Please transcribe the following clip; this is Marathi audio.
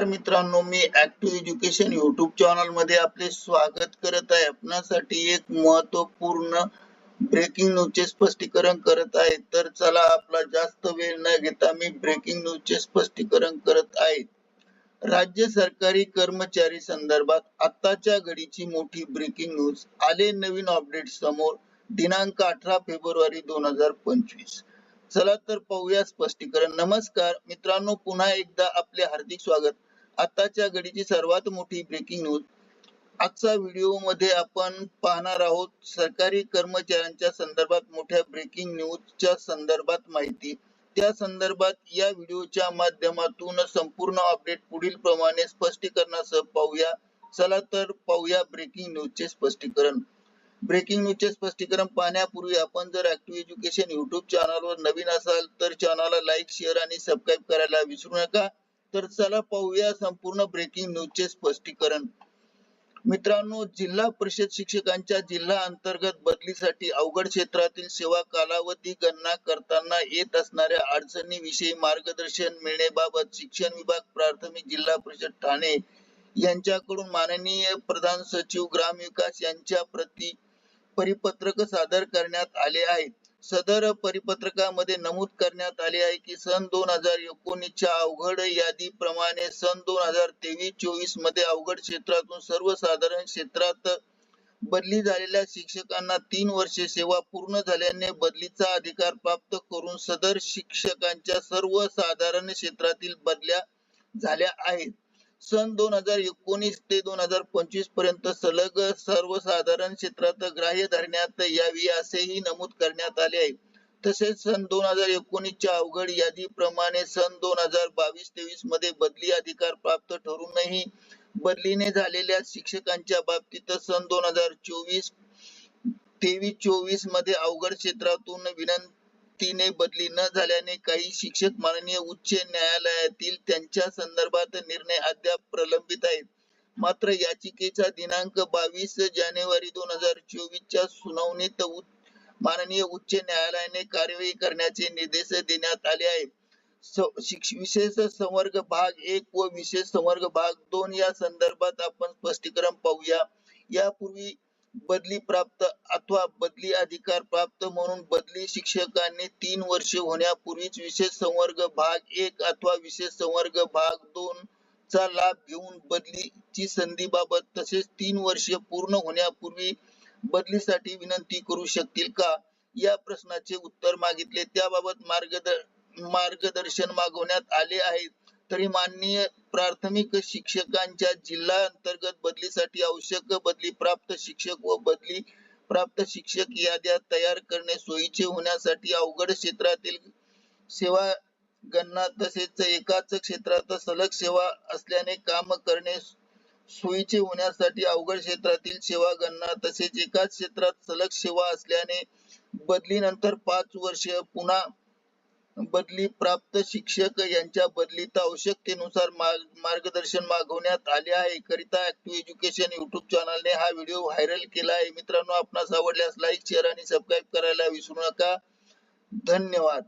मित्रांनो मी ऍक्टिव्ह एज्युकेशन युट्यूब चॅनलमध्ये आपले स्वागत करत आहे. आपणासाठी एक महत्त्वपूर्ण ब्रेकिंग न्यूजचे स्पष्टीकरण करत आहे. तर चला आपला जास्त वेळ न घेता मी ब्रेकिंग न्यूजचे स्पष्टीकरण करत आहे. राज्य सरकारी कर्मचारी संदर्भात आताच्या घडीची मोठी ब्रेकिंग न्यूज आले नवीन अपडेट समोर दिनांक अठरा फेब्रुवारी दोन हजार पंचवीस. चला तर पाहूया स्पष्टीकरण. नमस्कार मित्रांनो पुन्हा एकदा आपले हार्दिक स्वागत. आताच्या घडीची सर्वात मोठी ब्रेकिंग न्यूज आजचा व्हिडिओमध्ये आपण पाहणार आहोत सरकारी कर्मचाऱ्यांच्या संदर्भात मोठ्या ब्रेकिंग न्यूजच्या संदर्भात माहिती. त्या संदर्भात या व्हिडिओच्या माध्यमातून संपूर्ण अपडेट पुढील प्रमाणे स्पष्टीकरणासह पाहूया. चला तर पाहूया ब्रेकिंग न्यूजचे स्पष्टीकरण. ब्रेकिंग न्यूजचे स्पष्टीकरण पाहण्यापूर्वी आपण जर ऍक्टिव्ह एज्युकेशन युट्यूब चॅनलवर नवीन असाल तर चॅनलला लाईक शेअर आणि सबस्क्राईब करायला विसरू नका. तर चला पाहूया संपूर्ण ब्रेकिंग न्यूजचे स्पष्टीकरण. मित्रांनो जिल्हा परिषद शिक्षकांच्या जिल्हा अंतर्गत बदलीसाठी अवघड क्षेत्रातील सेवा कालावधी गणना करताना येत असणाऱ्या अडचणीविषयी मार्गदर्शन मिळण्याबाबत शिक्षण विभाग प्राथमिक जिल्हा परिषद ठाणे यांच्याकडून माननीय प्रधान सचिव ग्रामविकास यांच्या प्रति परिपत्रक सादर करण्यात आले आहेत. सदर परिपत्रकामध्ये नमूद करण्यात आले आहे की सन दोन हजार एकोणीसच्या अवघड यादीप्रमाणे सन दोन हजार तेवीस चोवीसमध्ये अवघड क्षेत्रातून सर्वसाधारण क्षेत्रात बदली झालेल्या शिक्षकांना तीन वर्षे सेवा पूर्ण झाल्याने बदलीचा अधिकार प्राप्त करून सदर शिक्षकांच्या सर्वसाधारण क्षेत्रातील बदल्या झाल्या आहेत. सन दोन हजार एकोणीस ते दोन हजार पंचवीसपर्यंत सलग सर्वसाधारण क्षेत्रात ग्राह्य धरण्यात यावी असेही नमूद करण्यात आले आहे. तसेच सन दोन हजार एकोणीसच्या अवघड यादीप्रमाणे सन दोन हजार बावीस तेवीसमध्ये बदली अधिकार प्राप्त ठरूनही बदलीने झालेल्या शिक्षकांच्या बाबतीत सन दोन हजार चोवीस तेवीस चोवीसमध्ये अवघड क्षेत्रातून विनंतीने बदली न झाल्याने काही शिक्षक माननीय उच्च न्यायालयातील त्यांच्या संदर्भात निर्णय अद्याप प्रलंबित आहेत. मात्र याचिकेचा दिनांक बावीस जानेवारी दोन हजार चोवीस च्या सुनावणीत माननीय उच्च न्यायालयाने कार्यवाही करण्याचे निर्देश देण्यात आले आहेत विशेष संवर्ग भाग एक व विशेष संवर्ग भाग दोन या संदर्भात आपण स्पष्टीकरण पाहूया. यापूर्वी बदली प्राप्त अथवा बदली अधिकार प्राप्त म्हणून बदली शिक्षकांनी तीन वर्षे होण्यापूर्वीच विशेष संवर्ग भाग एक अथवा विशेष संवर्ग भाग दोन चा लाभ घेऊन बदलीची संधीबाबत तसेच तीन वर्षे पूर्ण होण्यापूर्वी बदलीसाठी विनंती करू शकतील का? या प्रश्नाचे उत्तर मागितले. त्याबाबत मार्गद मार्गदर्शन मागवण्यात आले आहे. तरी माननीय प्राथमिक शिक्षकांच्या जिल्हा अंतर्गत बदलीसाठी आवश्यक बदली प्राप्त शिक्षक व बदली प्राप्त शिक्षक याद्या तयार करणे सोयीचे होण्यासाठी अवघड क्षेत्रातील सेवा गणना तसेच एकाच क्षेत्रात सलग सेवा असल्याने काम करणे सोयीचे होण्यासाठी अवघड क्षेत्रातील सेवा गणना तसेच एकाच क्षेत्रात सलग सेवा असल्याने बदलीनंतर पाच वर्ष पुन्हा बदली प्राप्त शिक्षक यांच्या बदलीत आवश्यकतेनुसार मार्गदर्शन मागवण्यात आले आहे. करिता ऍक्टिव्ह एज्युकेशन युट्यूब चॅनलने हा व्हिडिओ व्हायरल केला आहे. मित्रांनो आपणास आवडल्यास लाईक शेअर आणि सबस्क्राईब करायला विसरू नका. धन्यवाद.